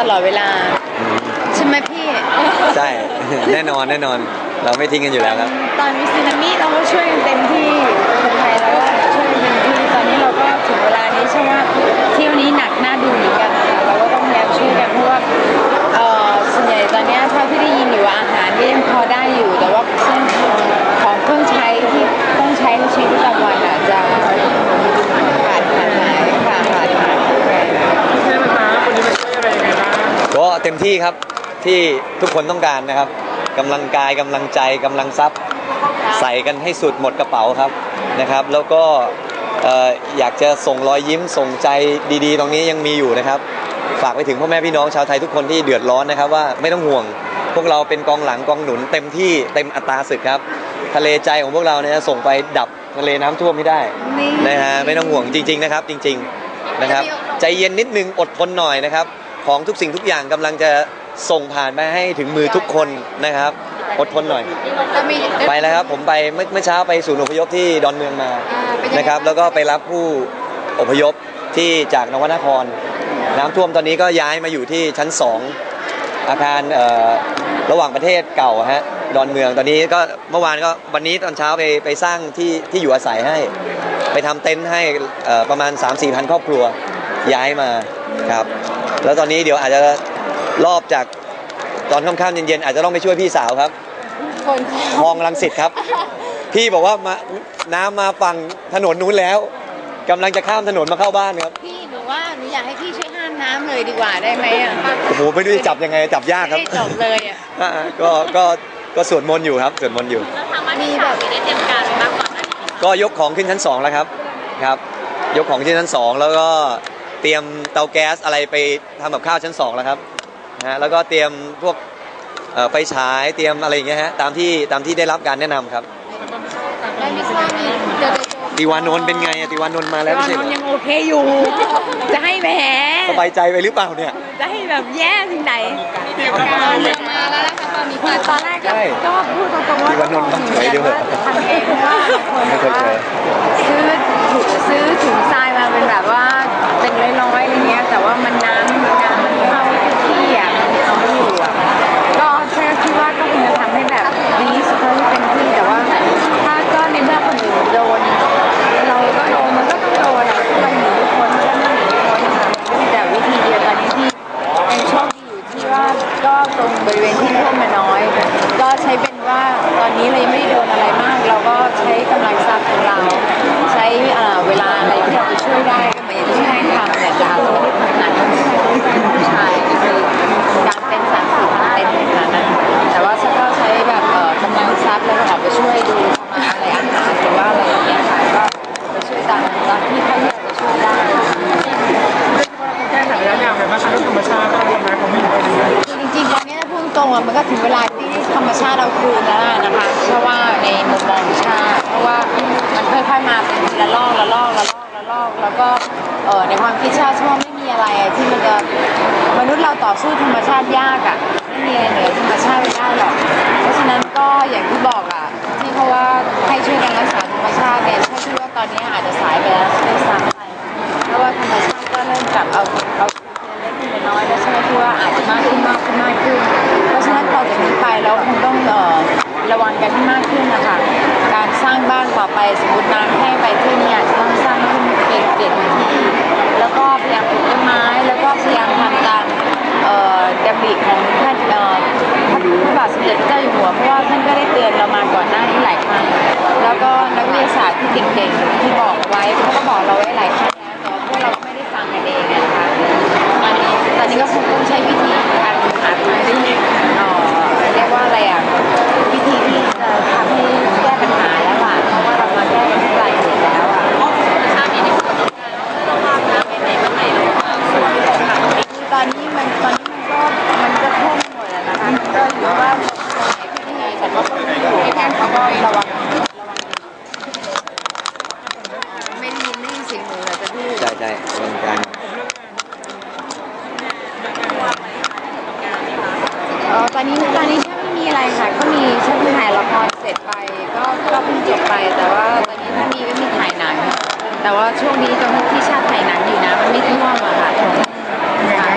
ตลอดเวลาอืมใช่ไหมพี่ ใช่ แน่นอนแน่นอนเราไม่ทิ้งกันอยู่แล้วครับ ตอนมีสึนามิเราก็ช่วยกันเต็มที่คนไทยเราก็ช่วยกันเต็มที่ตอนนี้เราก็ถึงเวลานี้ใช่ไหมเที่ยวนี้หนักหน้าดูเหมือน ต็มที่ครับที่ทุกคนต้องการนะครับกำลังกายกำลังใจกำลังทรัพย์ ใส่กันให้สุดหมดกระเป๋าครับนะครับ แล้วก็เอ่อยากจะส่งรอยยิ้มส่งใจดีๆ ตรงนี้ยังมีอยู่นะครับ ฝากไปถึงพ่อแม่พี่น้องชาวไทยทุกคนที่เดือดร้อนนะครับว่าไม่ต้องห่วง พวกเราเป็นกองหลังกองหนุนเต็มที่เต็มอัตราศึกครับ ทะเลใจของพวกเราเนี่ยส่งไปดับทะเลน้ำท่วมให้ได้นี่นะฮะไม่ต้องห่วงจริง ๆนะครับ จริง ๆนะครับ ใจเย็นนิดนึงอดทนหน่อยนะครับ ของทุกสิ่งทุกอย่างกำลังจะส่งผ่านไปให้ถึงมือทุกคนนะครับ อดทนหน่อย จะมีไปแล้วครับผมไปเมื่อเมื่อเช้าไปศูนย์อพยพที่ดอนเมืองมาอ่าเป็นยังไงนะครับ แล้วก็ไปรับผู้อพยพที่จากนวนคร น้ำท่วมตอนนี้ก็ย้ายมาอยู่ที่ชั้น 2 อาคารเอ่อระหว่างประเทศเก่าฮะดอนเมืองตอนนี้ก็เมื่อวานก็วันนี้ตอนเช้าไปไปสร้างที่ที่อยู่อาศัยให้ ไปทำเต็นท์ให้เอ่อประมาณ 3 4พันครอบครัวย้ายมาครับ แล้วตอนนี้เดี๋ยวอาจจะรอบจากตอนค่ำๆเย็นๆอาจจะต้องไปช่วยพี่สาวครับคนคลองลังสิตครับ พี่บอกว่ามาน้ำมาฝั่งถนนนู้นแล้วกำลังจะข้ามถนนมาเข้าบ้านครับพี่หนูว่าหนูอยากให้พี่ช่วยห้ามน้ำเลยดีกว่าได้ไหมอะโอ้โหไม่รู้จะจับยังไงจับยากครับไม่ได้จบเลยอะอ่าก็ก็ก็สวดมนต์อยู่ครับสวดมนต์อยู่มีแบบก็ยกของขึ้นชั้นสองแล้วครับครับ ยกของขึ้นชั้นสองแล้วก็ เตรียมเตาแก๊สอะไรไปทำกับข้าวชั้นสองแล้วครับนะฮะแล้วก็เตรียมพวกเอ่อไฟฉายเตรียมอะไรอย่างเงี้ยฮะตามที่ตามที่ได้รับการแนะนำครับไม่ไม่ทราบมีเดี๋ยวติวานนท์เป็นไงอะติวานนท์มาแล้วตอไม่นใช่นเหรนอยังโอเคอยู่ จะให้แหมสบายใจไปหรือเปล่าเนี่ย จะให้แบบแย่ถึงไหนการเมืองมาแล้วนะคะตอนนี้คือตอนแรกก็ใช่ก็พูดตรงๆว่าที่วันนนท์ทำเฉยเดี๋ยวเถอะทำเองเพราะว่าไม่เคยเจอ ซื้อถุงซื้อถุงทรายมาเป็นแบบว่า เป็นร้อยๆอะไรเงี้ยแต่ว่ามันนาน ละลอกละลอกละลอกละลอกแล้วก็เออในความคิดชาติว่าไม่มีอะไรที่มันจะมนุษย์เราต่อสู้ธรรมชาติยากอะไม่มีอะไรเหนือธรรมชาติไม่ได้หรอกเพราะฉะนั้น สิ่งเก่งๆที่บอกไว้เขาก็บอกเราไว้หลาแต่ว่าพวกเราก็ไม่ได้ฟังกันเองนะคะ ตอนนี้ตอนนี้ก็คงต้องใช้วิธีการหาทางที่เอ่อเรียกว่าอะไรอะ วิธีที่จะทำให้แก้ปัญหาแล้วล่ะ เพราะว่าเรามาแก้กันที่ปลายเหตุแล้วอะชาตินี้ต้องวางน้ำไปไหนมาไหนเลยตอนนี้มันตอนนี้มันก็มันก็ท่วมหมดแล้วนะคะมันก็อยู่ว่าตรงไหนที่แต่ว่าคนที่อยู่ในการเขาก็ระวังไม่ได้ยินไม่ได้ยินเสียงหนูเลยจะพูด ใช่ใช่กำลังการ เออตอนนี้ตอนนี้ชาไม่มีอะไรค่ะ ก็มีชาเพิ่งถ่ายละค รเสร็จไปก็ก็เพิ่งจบไป แต่ว่าตอนนี้ถ้ามีก็มีถ่ายหนัง แต่ว่าช่วงนี้ตรงที่ชาติถ่ายนั้นอยู่นะมันไม่ท่วมอะค่ะค่ะ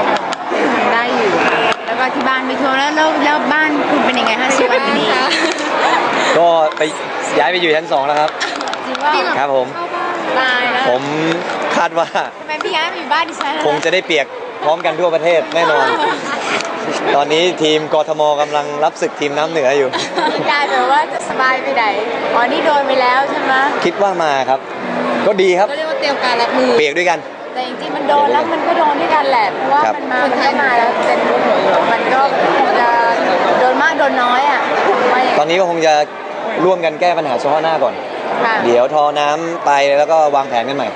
ยังได้อยู่ค่ะแล้วก็ที่บ้านไม่ท่วมแล้วแล้วแล้วบ้านคุณเป็นยังไงคะชีวิตดีก็ไปย้ายไปอยู่ชั้นสองแล้วครับ จริงว่าครับผม ตายแล้วผมคาดว่าทำไมพี่ย้ายมาอยู่บ้านดิฉันคงจะได้เปียกพร้อมกันทั่วประเทศแน่นอน ตอนนี้ทีมกทมกำลังรับศึกทีมน้ำเหนืออยู่ กลายเป็นว่าจะสบายไปไหนอ๋อนี่โดนไปแล้วใช่ไหมคิดว่ามาครับ ก็ดีครับก็เรียกว่าเตรียมการรับมือ เปียกด้วยกัน แต่จริงๆมันโดนแล้วมันก็โดนด้วยกันแหละเพราะว่าครับ มันมามันไม่มาแล้วเป็นมันก็คงจะโดนมากโดนน้อยอะว่าอย่างตอนนี้ก็คงจะร่วมกันแก้ปัญหาเฉพาะหน้าก่อน ค่ะเดี๋ยวทอน้ำไปแล้วก็วางแผนกันใหม่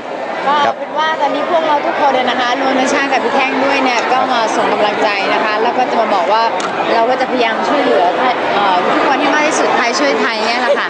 ก็เป็นว่าตอนนี้พวกเราทุกคนเนี่ยนะคะรวมทั้งชาติกับพี่แท่งด้วยเนี่ยก็มาส่งกำลังใจนะคะ แล้วก็จะมาบอกว่าเราก็จะพยายามช่วยเหลือเอ่อทุกคนให้มากที่สุดไทยช่วยไทยเนี่ยแหละค่ะ